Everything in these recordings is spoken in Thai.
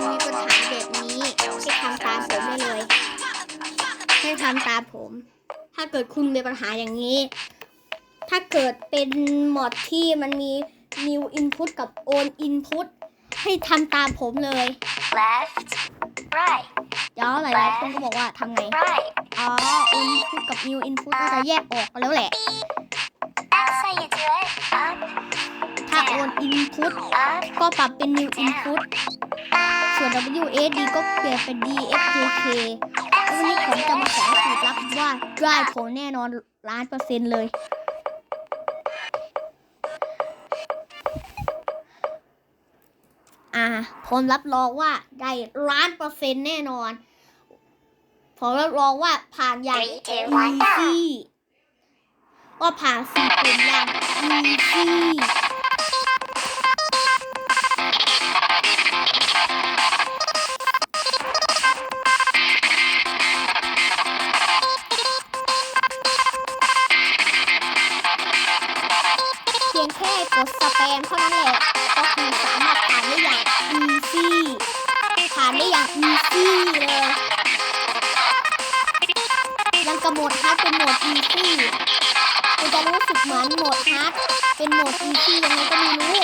มีปัญหาแบบนี้ให้ทำตามผมได้เลยให้ทำตามผม ถ้าเกิดคุณมีปัญหาอย่างนี้ ถ้าเกิดเป็นมอดที่มันมี new input กับ old input ให้ทำตามผมเลย left, right, เดี๋ยวหลายๆคนก็บอกว่าทำไง right. อ๋อ old input กับ new input ก็จะแยกออกกันแล้วแหละ That's how you do it. Up, ถ้า old input up, ก็ปรับเป็น new input ส่วน WAD ก็เปลี่ยนเป็น DFJK วันนี้ผมจะมาสอนสูตรลับว่าได้ผลแน่นอนล้านเปอร์เซ็นต์เลยอ่าผมรับรองว่าได้ล้านเปอร์เซ็นต์แน่นอน ผมรับรองว่าผ่านอย่าง Three, two, one, go. easy ว่าผ่านสี่กลุ่มอย่าง easy เโหมดฮาร์ดเป็นโหมดอีซี่คุณจะรู้สึกเหมือนโหมดฮาร์ดเป็นโหมดอีซี่ยังไงก็ไม่รู้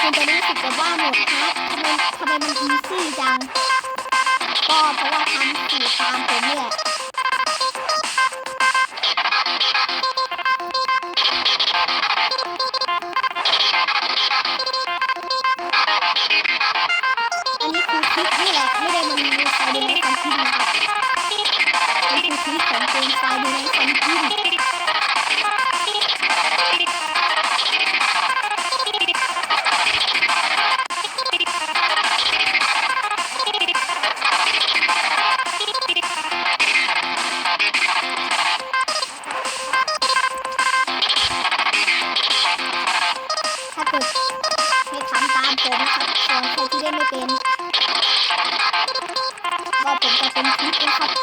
คุณจะรู้สึกแบบว่าโหมดฮาร์ดทำไมทำไมมันอีซี่จัง ก็เพราะว่าทำสูตรตามผมเนี่ย นี่คือคลิปของเกมดูในคอมพิวเตอร์ถ้าเกิดให้ทำตามผมนะครับส่วนใครที่เล่นไม่เป็น Thank you.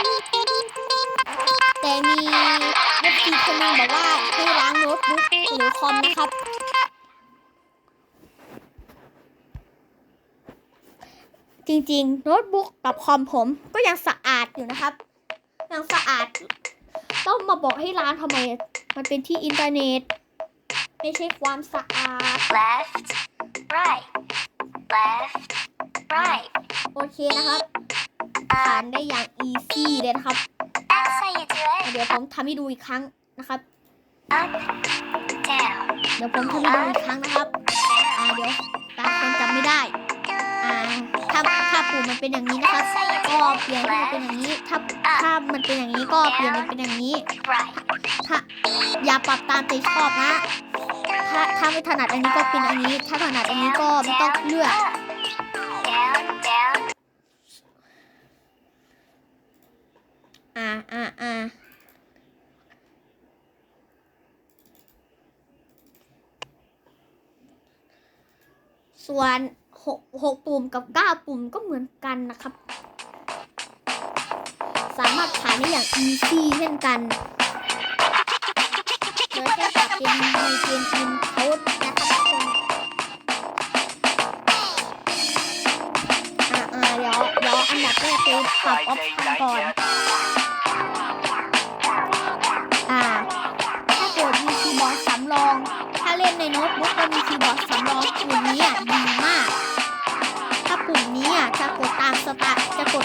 ไม่ดีแต่มีเว็บซีคนหนึงบอกว่าให้ล้างโน้ตบุ๊กหรือคอมนะครับ จริงๆ โน้ตบุ๊กกับคอมผมก็ยังสะอาดอยู่นะครับ ยังสะอาด ต้องมาบอกให้ร้านทำไม มันเป็นที่อินเทอร์เน็ต ไม่ใช่ความสะอาด left, right, left, right. โอเคนะครับผ่านได้อย่างอีซี่เลยนะครับ That's how you do it. เดี๋ยวผมทำให้ดูอีกครั้งนะครับ Up, down, เดี๋ยวผมทำให้ดูอีกครั้งนะครับ อ่าเดี๋ยวบางคนจำไม่ได้ อ่า ถ้าถ้าปุ่มมันเป็นอย่างนี้นะครับก็เปลี่ยนให้มันเป็นอย่างนี้ ถ้าถ้ามันเป็นอย่างนี้ก็เปลี่ยนมันเป็นอย่างนี้ถ้าอย่าปรับตามใจชอบนะ ถ้าถ้าไม่ถนัดอันนี้ก็เป็นอันนี้ ถ้าถนัดอันนี้ก็ไม่ต้องเลือกอ่าอ่าอ่าส่วน หกหกปุ่มกับเก้าปุ่มก็เหมือนกันนะครับ สามารถผ่านได้อย่าง easy เช่นกันโดยแค่ปรับเป็นในเกมอินโค้ดนะครับทุกคนอ่าอ่าเดี๋ยวเดี๋ยวอันดับแรกคือปรับออปชั่นก่อนอ่าถ้าเกิดมีคีย์บอร์ดสำรอง ถ้าเล่นในโน้ตบุ๊กก็มีคีย์บอร์ดสำรองปุ่มนี้อะดีมาก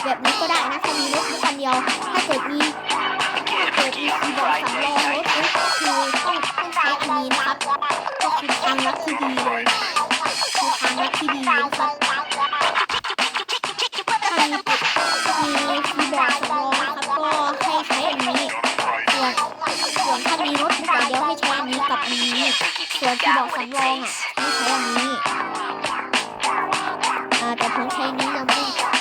แบบนี้ก็ได้นะถ้ามีรถแค่คันเดียว ถ้าเกิดมีถ้าเกิดมีคีย์บอร์ดสำรองรถก็คือต้องต้องใช้อันนี้นะครับก็คือทางลักที่ดีเลยคือทางลักที่ดีนะครับถ้ามีมีคีบอร์ดสำรองครับก็ให้ใช้อันนี้ส่วนถ้ามีรถแค่เดียวให้ใช้อันนี้กับอันนี้ส่วนคีบอร์ดสำรองอะให้ใช้อันนี้แต่ผมใช้นี้นะพี่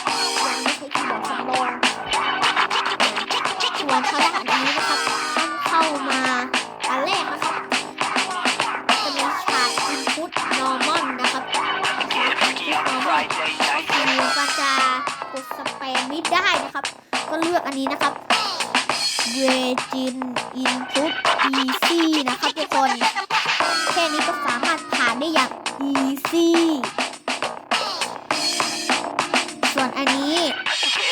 ส่วนอันนี้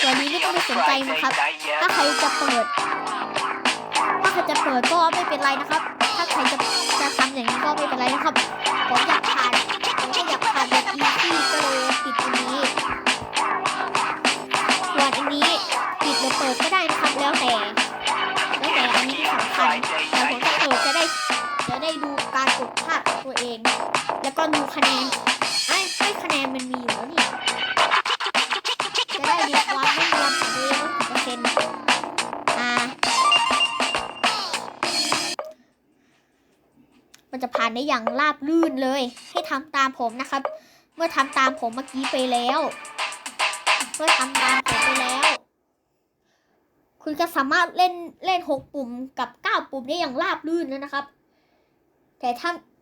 ส่วนนี้ไม่ต้องไปสนใจนะครับ ถ้าใครจะเปิด ถ้าใครจะเปิดก็ไม่เป็นไรนะครับ ถ้าใครจะจะทำอย่างนี้ก็ไม่เป็นไรนะครับ ผมอยากผ่านผมก็อยากผ่านแบบอีซี่ก็เลย แล้วก็ดูคะแนนไอ้ไอ้คะแนนมันมีอยู่แล้วนี่ จะได้ดูควาไม่รวมของตัวเองว่ากี่เปอร์เซ็นต์อ่า มันจะผ่านได้อย่างราบรื่นเลย ให้ทำตามผมนะครับ เมื่อทำตามผมเมื่อกี้ไปแล้ว เมื่อทำตามผมไปแล้ว คุณก็สามารถเล่นเล่นหกปุ่มกับเก้าปุ่มได้อย่างราบรื่นแล้วนะครับ แต่ถ้า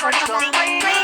เ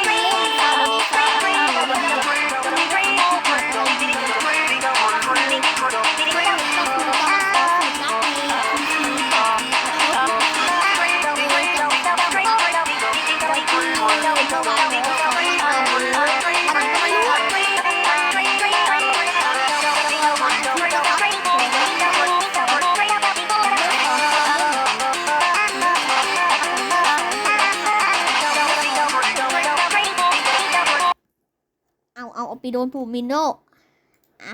ปโดนปูมิโนอะ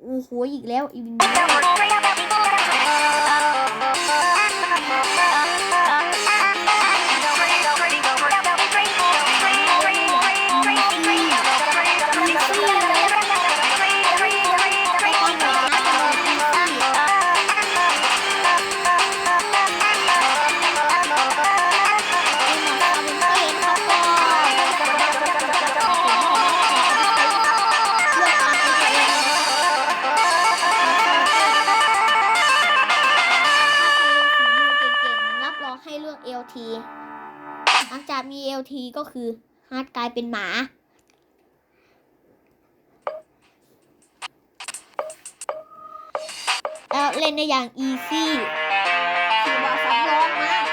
โอ้โหอีกแล้วอีวินโน คือฮาร์ดกลายเป็นหมา แล้วเล่นในอย่างอีซี่คีย์บอร์ดสำรองมาก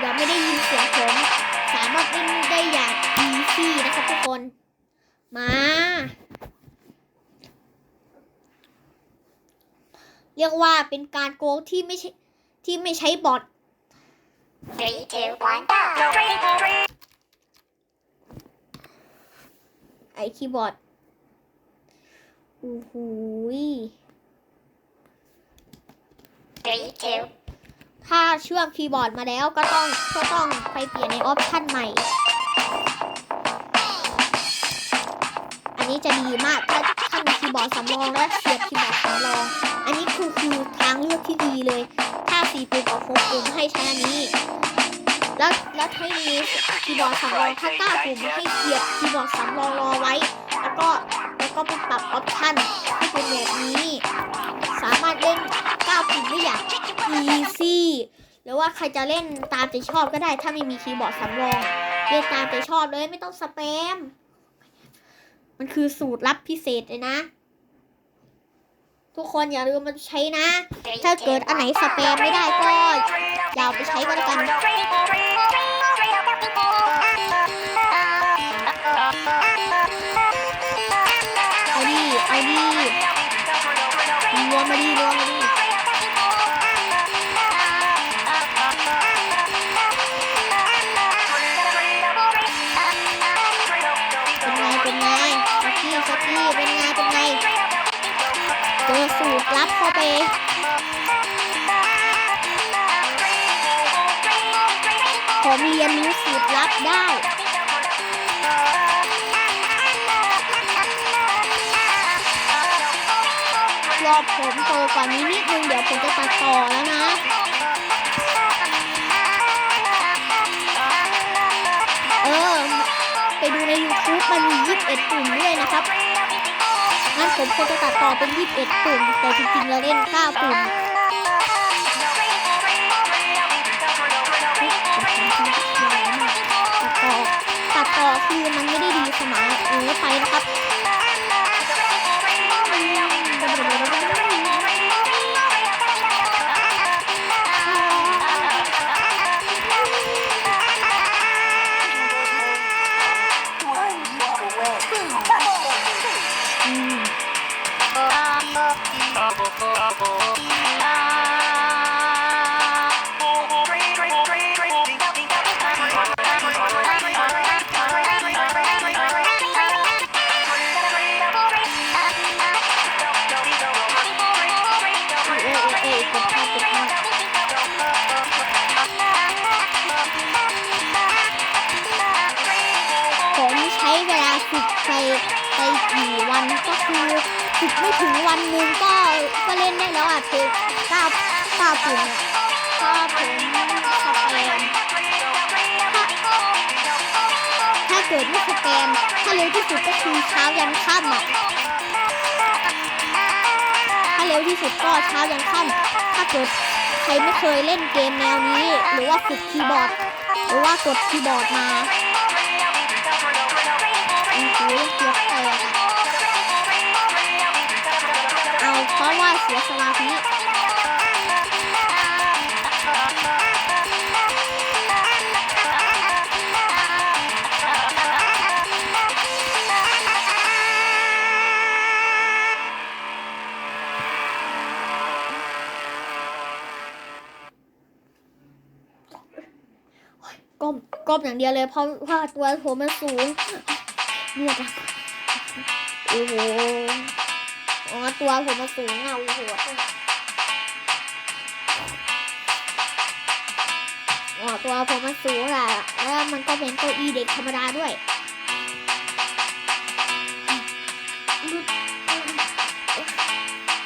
เดี๋ยวไม่ได้ยินเสียงผมสามารถเล่นได้อย่าง easy นะครับทุกคน มา เรียกว่าเป็นการโกงที่ไม่ใช่ ที่ไม่ใช้บอท Three, two, one, go. ไอคีย์บอร์ดโอ้โห Three, two, ถ้าเชื่อมคีย์บอร์ดมาแล้วก็ต้องก็ต้องไปเปลี่ยนในออปชันใหม่ อันนี้จะดีมากถ้าถ้ามีคีย์บอร์ดสำรองและเสียบคีย์บอร์ดสำรอง อันนี้คือคือทางเลือกที่ดีเลย ถ้าสี่ปุ่มกับหกปุ่มให้ใช้อันนี้ แล้วแล้วถ้ามีคีย์บอร์ดสำรองถ้าเก้าปุ่มให้เสียบคีย์บอร์ดสำรองรอไว้ แล้วก็แล้วก็ไปปรับออปชันให้เป็นแบบนี้ สามารถเล่น9ปุ่มได้อย่าง easy หรือว่าใครจะเล่นตามใจชอบก็ได้ ถ้าไม่มีคีย์บอร์ดสำรองเล่นตามใจชอบเลยไม่ต้องสแปม มันคือสูตรลับพิเศษเลยนะ ทุกคนอย่าลืมมันใช้นะ ถ้าเกิดอันไหนสแปมไม่ได้ก็อย่าเอาไปใช้ก็แล้วกันเอาดิเอาดิรวมมาดิรวมมาดิ สูตรลับเข้าไปผมเรียนรู้สูตรลับได้รอผมโตกว่านี้นิดนึง เดี๋ยวผมจะตัดต่อแล้วนะเออ ไปดูใน YouTube มันมี21ปุ่มด้วยนะครับ งั้นผมควรจะตัดต่อเป็น 21 ปุ่ม แต่จริงๆเราเล่น 9 ปุ่มตัดต่อตัดต่อคือมันไม่ได้ดีสมอเออไปนะครับ คือฝึกไม่ถึงวันหนึ่งก็ก็เล่นได้แล้วอะเพลงเก้าเก้าปุ่มเก็ผมสแปมถ้าถ้าเกิดไม่สแปมถ้าเร็วที่สุดก็คือเช้ายันค่ำอะถ้าเร็วที่สุดก็เช้ายันค่ำถ้าเกิดใครไม่เคยเล่นเกมแนวนี้ หรือว่าฝึกคีย์บอร์ด หรือว่ากดคีย์บอร์ดมาอือหือเสียแตก เพราะว่าเสียสมาธิก้มก้มอย่างเดียวเลยเพราะว่าตัวผมมันสูงเนี่ยจ้ะโอ้โห อ๋อตัวผมมันสูงอะโอ้โหอ๋อตัวผมมันสูงอะแล้วมันก็เป็นเก้าอี้เด็กธรรมดาด้วย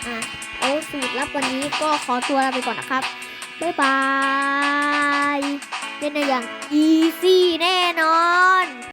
อะเอาสูตรลับวันนี้ก็ขอตัวลาไปก่อนนะครับ บ๊ายบายเล่นได้อย่าง easy แน่นอน